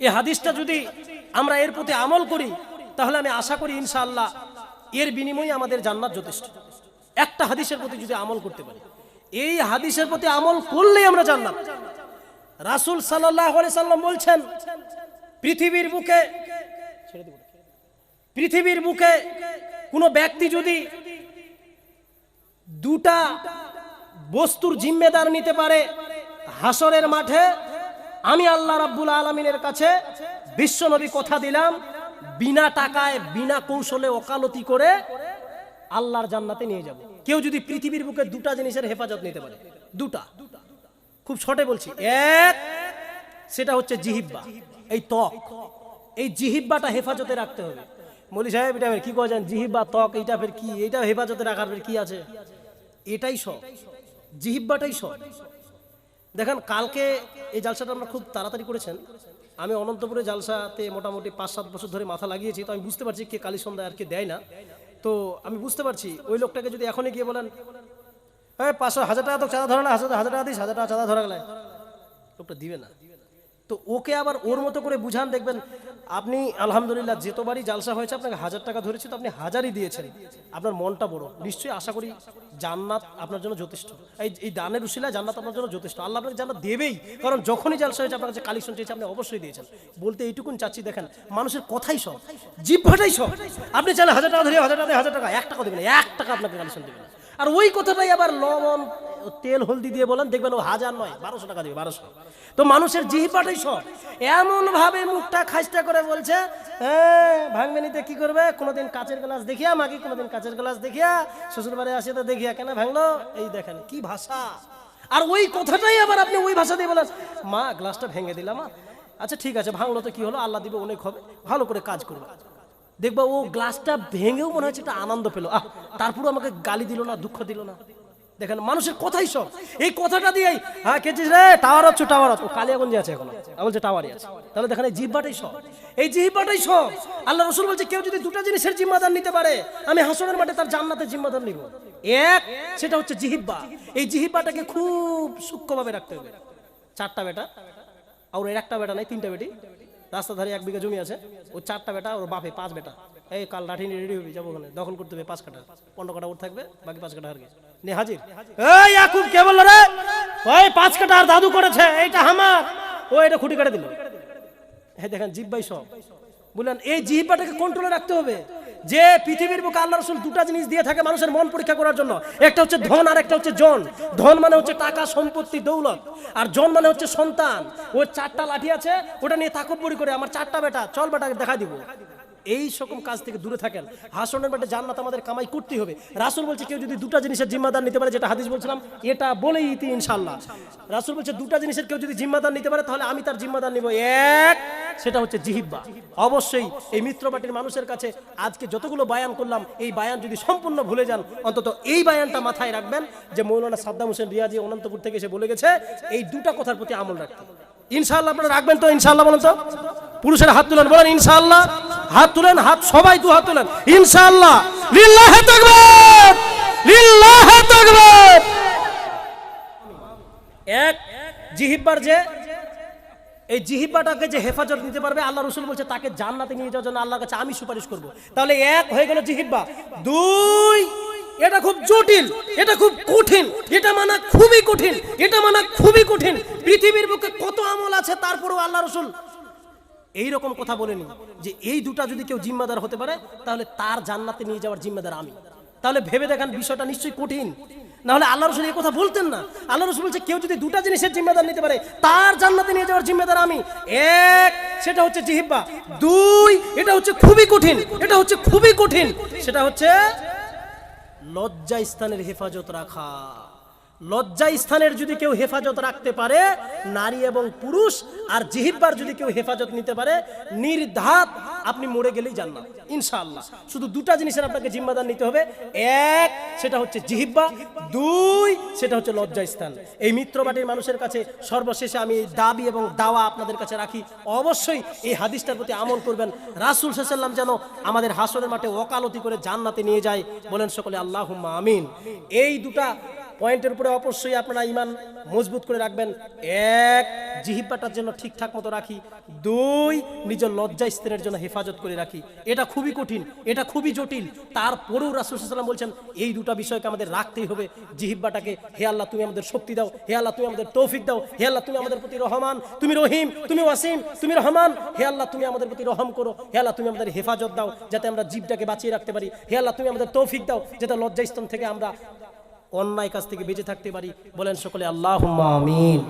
এই হাদিসটা যদি আমরা এর প্রতি আমল করি, তাহলে আমি আশা করি ইনশাআল্লাহ এর বিনিময়ে আমাদের জান্নাত যথেষ্ট। একটা হাদিসের প্রতি যদি আমল করতে পারি। এই হাদিসের প্রতি আমল করলেই আমরা জান্নাত। রাসূল সাল্লাম বলছেন, পৃথিবীর বুকে পৃথিবীর বুকে কোনো ব্যক্তি যদি দুটা বস্তুর জিম্মেদার নিতে পারে হাসরের মাঠে আমি আল্লাহ রাব্বুল আলমিনের কাছে বিশ্বনবী কথা দিলাম, বিনা টাকায়, বিনা কৌশলে ওকালতি করে আল্লাহর জান্নাতে নিয়ে যাব। কেউ যদি পৃথিবীর বুকে দুটা জিনিসের হেফাজত নিতে পারে, দুটা। খুব শর্টে বলছি, এক, সেটা হচ্ছে জিহিব্বা, এই ত্বক। এই জিহিব্বাটা হেফাজতে রাখতে হবে। মলি সাহেব, এটা কি করেন জিহিব্বা, ত্বক, এইটা ফের কি? এইটা হেফাজতে রাখার ফের কি আছে? এটাই সব। জিহিব্বাটাই সব। দেখেন, কালকে এই জালসাটা আমরা খুব তাড়াতাড়ি করেছেন। আমি অনন্তপুরে জালসাতে মোটামুটি পাঁচ সাত বছর ধরে মাথা লাগিয়েছি, তো আমি বুঝতে পারছি কে কালী সন্ধ্যা আর কে দেয় না। তো আমি বুঝতে পারছি, ওই লোকটাকে যদি এখনই গিয়ে বলেন হ্যাঁ পাঁচশো, হাজার টাকা তো চাঁদা ধরে না, হাজার হাজার টাকা দিস, হাজার টাকা চাঁদা ধরা গেলে লোকটা দিবে না। তো ওকে আবার ওর মতো করে বুঝান, দেখবেন আপনি আলহামদুলিল্লাহ যেতবারই জালসা হয়েছে, আপনাকে হাজার টাকা ধরেছে, তো আপনি হাজারই দিয়েছেন। আপনার মনটা বড়। নিশ্চয়ই আশা করি জান্নাত আপনার জন্য যথেষ্ট। এই এই দানের উশিলা জান্নাত আপনার জন্য যথেষ্ট। আল্লাহ আপনাকে জান্নাত দেবেই, কারণ যখনই জালসা হয়েছে, আপনার কাছে কালেকশন চেয়েছে, আপনি অবশ্যই দিয়েছেন। বলতে এইটুকুন চাচ্ছি, দেখেন, মানুষের কথাই সব জিভ্ভাটাই সব। আপনি চাইলে হাজার টাকা ধরে হাজার টাকা হাজার টাকা, এক টাকা দেবেন এক টাকা আপনাকে কালেকশন দেবেন আর ওই কথাটাই আবার লবণ তেল হলদি দিয়ে বলেন, দেখবেন ও হাজার নয়, বারোশো টাকা দেবে, বারোশো। তো মানুষের জিহিপাটাই সব। এমন ভাবে মুখটা খাইস্টা করে বলছে হ্যাঁ ভাঙবে নিতে কি করবে? কোনোদিন কাচের গ্লাস দেখিয়া মাকে কোনোদিন কাচের গ্লাস দেখিয়া শ্বশুর বাড়ি আসে তো দেখিয়া কেন ভাঙলো? এই দেখেন, কি ভাষা। আর ওই কথাটাই আবার আপনি ওই ভাষা দিয়ে বলেন, মা, গ্লাসটা ভেঙে দিলাম আচ্ছা ঠিক আছে, ভাঙলো তো কি হলো? আল্লাহ দিবে, অনেক হবে। ভালো করে কাজ করবে। দেখবা ও গ্লাসটা ভেঙেও মনে হচ্ছে একটা আনন্দ পেল। আহ, তারপরও আমাকে গালি দিল না, দুঃখ দিল না। দেখেন, মানুষের কথাই সব। এই কথাটা দিয়েই হ্যাঁ কেছিস রে টাওয়ার হচ্ছে টাওয়ার হচ্ছে কালিয়াগঞ্জে আছে এখন। বলছে টাওয়ারই আছে। তাহলে দেখেন, এই জিব্বাটাই সব। এই জিব্বাটাই সব। আল্লাহ রসুল বলছে, কেউ যদি দুটা জিনিসের জিম্মাদার নিতে পারে, আমি হাসনের মাঠে তার জান্নাতের জিম্মাদার নিব। এক, সেটা হচ্ছে জিহিব্বা এই জিহিব্বাটাকে খুব সূক্ষ্মভাবে রাখতে হবে। চারটা বেটা। আর ওর একটা বেটা নাই, তিনটা বেটি। রাস্তা ধারে এক বিঘা জমি আছে ও চারটা বেটা, ওর বাপে পাঁচ বেটা। এই কাল লাঠি নিয়ে রেডি হবি, যাব ওখানে। দখল করতে হবে পাঁচ কাটা পনেরো কাটা ওর থাকবে, বাকি পাঁচ কাটা হারবে। নে হাজির। এই ইয়াকুব, কে বলল রে? ওই পাঁচ কাটা আর দাদু করেছে, এইটা আমার। ও এটা খুঁটি কাটে দিল। হ্যাঁ দেখেন, জিব্বাই সব। বললেন, এই জিহ্বাটাকে কন্ট্রোলে রাখতে হবে। যে পৃথিবীর বুকে আল্লাহ রসুল দুটা জিনিস দিয়ে থাকে মানুষের মন পরীক্ষা করার জন্য। একটা হচ্ছে ধন আর একটা হচ্ছে জন। ধন মানে হচ্ছে টাকা, সম্পত্তি, দৌলত। আর জন মানে হচ্ছে সন্তান। ওর চারটা লাঠি আছে, ওটা নিয়ে তাকব্বরি করে আমার চারটা বেটা, চল বেটা দেখা দিব। এই সকম কাজ থেকে দূরে থাকেন। হাসনের বেটে জান্নাত আমাদের কামাই করতে হবে। রাসুল বলছে, কেউ যদি দুটা জিনিসের জিম্মাদার নিতে পারে, যেটা হাদিস বলছিলাম, এটা বলেই ইতি ইনশাল্লাহ রাসুল বলছে, দুটা জিনিসের কেউ যদি জিম্মাদার নিতে পারে, তাহলে আমি তার জিম্মাদার নিব। এক সেটা হচ্ছে জিহিব্বা অবশ্যই এই মিত্রবাটির মানুষের কাছে আজকে যতগুলো বায়ান করলাম, এই বায়ান যদি সম্পূর্ণ ভুলে যান, অন্তত এই বায়ানটা মাথায় রাখবেন যে মৌলানা সাদ্দাম হোসেন রিয়াজি অনন্তপুর থেকে এসে বলে গেছে, এই দুটা কথার প্রতি আমল রাখতে ইনশাল্লাহ আপনারা রাখবেন তো? ইনশাল্লাহ বলেন তো? পুরুষের হাত তুলেন, বলেন ইনশাল্লাহ হাত তুলেন, হাত সবাই দু হাত তুলেন। ইনশাল্লাহ লিল্লাহে এক জিহিব্বার যে এই জিহিব্বাটাকে যে হেফাজত নিতে পারবে, আল্লাহ রসুল বলছে, তাকে জান্নাতে নিয়ে যাওয়ার জন্য আল্লাহর কাছে আমি সুপারিশ করব। তাহলে এক হয়ে গেল জিহিব্বা দুই, এটা খুব জটিল, এটা খুব কঠিন, এটা মানা খুবই কঠিন, এটা মানা খুবই কঠিন। পৃথিবীর বুকে কত আমল আছে, তারপরেও আল্লাহ রসুল এই রকম কথা বলেনি যে এই দুটা যদি কেউ জিম্মাদার হতে পারে, তাহলে তার জান্নাতে নিয়ে যাওয়ার জিম্মাদার আমি। তাহলে ভেবে দেখেন, বিষয়টা নিশ্চয়ই কঠিন। না হলে আল্লাহ রসুল এই কথা বলতেন না। আল্লাহ রসুল বলছে, কেউ যদি দুটা জিনিসের জিম্মেদার নিতে পারে, তার জান্নাতে নিয়ে যাওয়ার জিম্মেদার আমি। এক, সেটা হচ্ছে জিহিব্বা দুই, এটা হচ্ছে খুবই কঠিন। এটা হচ্ছে খুবই কঠিন। সেটা হচ্ছে লজ্জা স্থানের হেফাজত রাখা। লজ্জা স্থানের যদি কেউ হেফাজত রাখতে পারে, নারী এবং পুরুষ আর জিহিব্বার যদি কেউ হেফাজত নিতে পারে, নির্ধাত আপনি মরে গেলেই জান্নাত, ইনশাআল্লাহ। শুধু দুটা জিনিসের আপনাকে জিম্মাদার নিতে হবে। এক, সেটা হচ্ছে জিহিব্বা দুই, সেটা হচ্ছে লজ্জা স্থান এই মিত্রবাটির মানুষের কাছে সর্বশেষে আমি দাবি এবং দাওয়া আপনাদের কাছে রাখি। অবশ্যই এই হাদিসটার প্রতি আমল করবেন। রাসুল সাল্লাম যেন আমাদের হাসনের মাঠে ওকালতি করে জান্নাতে নিয়ে যায়। বলেন সকলে আল্লাহ আমিন। এই দুটা পয়েন্টের উপরে অবশ্যই আপনারা ইমান মজবুত করে রাখবেন। এক, জিহিব্বাটার জন্য ঠিকঠাক মতো রাখি। দুই নিজের লজ্জা স্ত্রের জন্য হেফাজত করে রাখি। এটা খুবই কঠিন, এটা খুবই জটিল। তারপরেও রাসুলাম বলছেন, এই দুটো বিষয়কে আমাদের রাখতেই হবে। জিহিব্বাটাকে, হে আল্লাহ তুমি আমাদের শক্তি দাও, হে আল্লাহ তুমি আমাদের তৌফিক দাও, হে আল্লাহ তুমি আমাদের প্রতি রহমান, তুমি রহিম, তুমি ওয়াসিম, তুমি রহমান, হে আল্লাহ তুমি আমাদের প্রতি রহম করো, হে আল্লাহ তুমি আমাদের হেফাজত দাও, যাতে আমরা জীবটাকে বাঁচিয়ে রাখতে পারি, হে আল্লাহ তুমি আমাদের তৌফিক দাও, যাতে লজ্জাস্থান থেকে আমরা অন্যায় কাছ থেকে বেঁচে থাকতে পারি। বলেন সকলে আল্লাহ আমিন।